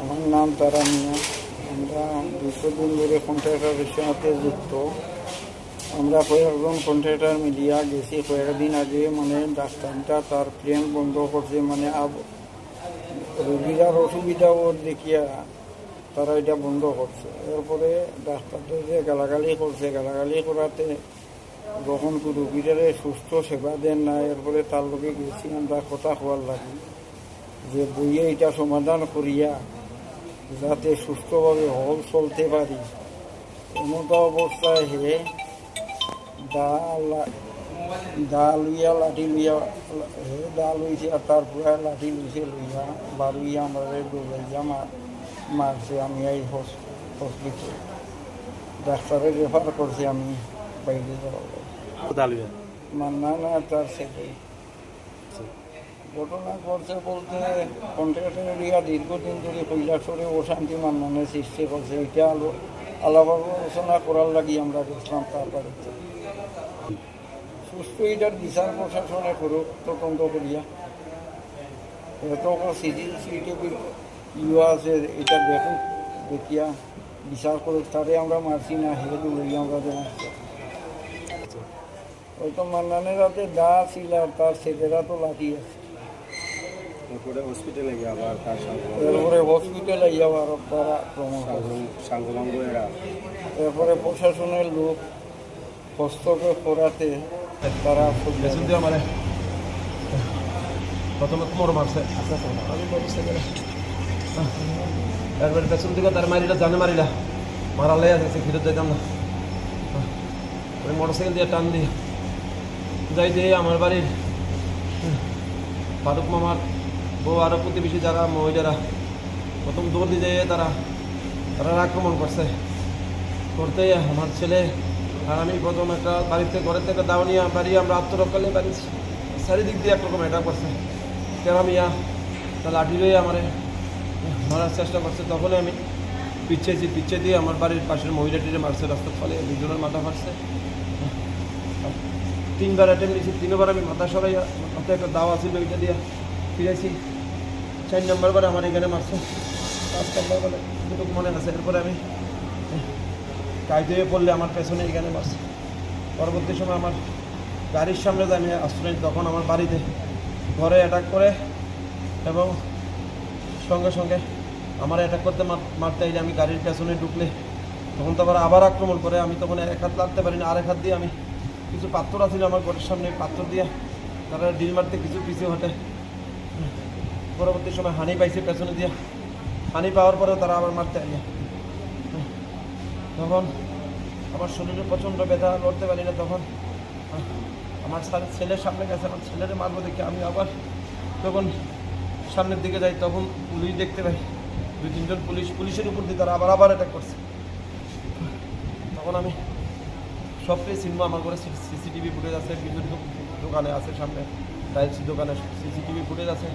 আমার নাম তারা মিয়া। আমরা দীর্ঘদিন ধরে কন্ট্রাক্টরের সাথে যুক্ত। আমরা কয়েকজন কন্ট্রাক্টর মিলিয়া গেছি। কয়েকদিন আগে মানে ডাক্তারটা তার প্লেন বন্ধ করছে। মানে আব রোগীরার অসুবিধা ওর দেখিয়া তারা এটা বন্ধ করছে। এরপরে ডাক্তারটা যে গালাগালি করছে। গালাগালি করাতে যখন রোগীরারে সুস্থ সেবা দেন না, এরপরে তার লোকে গেছি। আমরা কথা হওয়ার লাগে যে বইয়ে এটা সমাধান করিয়া যাতে সুস্থভাবে হল চলতে পারি। এমতো অবস্থায় হে দা দা লইয়া লাঠি লইয়া হে দা লইছে আর তারপরে লাঠি লইছে লইয়া বারুইয়া আমরা মা- মারছে আমি এই হসপিটাল। ডাক্তারে রেফার করছি আমি বাইরে লাগে। কোথায় না তার ছেলে ঘটনা করছে বলতে কন্ট্রাক্টর এরিয়া দীর্ঘদিন ধরে কৈলাসরে অশান্তি মান্নানের সৃষ্টি করছে। এটা আলো আলাপ আলোচনা করার লাগি আমরা গেছিলাম তার বাড়িতে সুস্থ এটার বিচার প্রশাসনে করুক, তদন্ত করিয়া। এত সিসিটিভি ইয়ে আছে, এটা দেখুক, দেখিয়া বিচার করুক, তারে আমরা মারছি না, হে দৌড়ি আমরা মারছি হয়তো মান্নানের হাতে দা ছিল তার ছেলেরা তো লাঠি আছে। এরপরে হসপিটালে গিয়ে আবার তার এরপরে হসপিটালে যাওয়ার তারা আক্রমণ করে এরা এরপরে প্রশাসনের লোক হস্তক্ষেপ করাতে তারা মানে। প্রথমে কোমর মারছে। এরপরে পেছন দিকে তার মারিলা জানে মারিলা। মারালে আছে সে ফিরত যাইতাম না। ওই মোটর সাইকেল দিয়ে টান দিয়ে যাই দিয়ে আমার বাড়ির। ফারুক মামার বউ আরও প্রতিবেশী যারা মহিলারা প্রথম দৌড় দিয়ে যেয়ে তারা তারা আক্রমণ করছে। করতে আমার ছেলে, আর আমি প্রথম একটা বাড়িতে, ঘরের থেকে দাও নিয়ে বাড়ি আমরা আত্মরক্ষালে বাড়ি চারিদিক দিয়ে একরকম এটা করছে। কেরামিয়া তা লাঠি লয়ে আমারে মারার চেষ্টা করছে। তখনই আমি পিছিয়েছি পিছিয়ে দিয়ে আমার বাড়ির পাশের মহিলাটিরে মারছে, রাস্তার ফলে দুজনের মাথা ফাটছে। তিনবার অ্যাটেম্প নিয়েছি। তিনবার আমি মাথা সরাই মাথায় একটা দাও আছিল ওইটা দিয়ে ফিরেছি। চার নম্বর করে আমার এখানে মারছে। পাঁচ নম্বর করে দুটো মনে আছে। এরপরে আমি কায়দে পড়লে আমার পেছনে এখানে বাস পরবর্তী সময় আমার গাড়ির সামনে যে আমি আশ্রয় তখন আমার বাড়িতে ঘরে অ্যাটাক করে এবং সঙ্গে সঙ্গে আমার অ্যাটাক করতে মার- মারতে এলে আমি গাড়ির পেছনে ঢুকলে, তখন তো আবার আবার আক্রমণ করে। আমি তখন এক হাত লাগতে পারি না আরেক হাত দিয়ে আমি কিছু পাত্র আছিল আমার ঘরের সামনে পাত্র দিয়ে তারা ডিল মারতে কিছু পিছিয়ে হটে। পরবর্তী সময় হানি পাইছে, পেছনে দিয়ে হানি পাওয়ার পরেও তারা আবার মারতে আইলে। তখন আমার শরীরে প্রচণ্ড ব্যথা, লড়তে পারি না তখন। আমার ছেলের সামনে গেছে, আমার ছেলের মারবো দেখে আমি আবার তখন সামনের দিকে যাই, তখন পুলিশ দেখতে পাই। দুই, তিনজন পুলিশ, পুলিশের উপর দিয়ে তারা আবার আবার অ্যাটাক করছে। তখন আমি সব পেয়ে চিনবো আমার ঘরে সিসিটিভি ফুটেজ আছে বিদ্যুৎ দোকানে আছে সামনে। টাইলস দোকানে সিসিটিভি ফুটেজ আছে।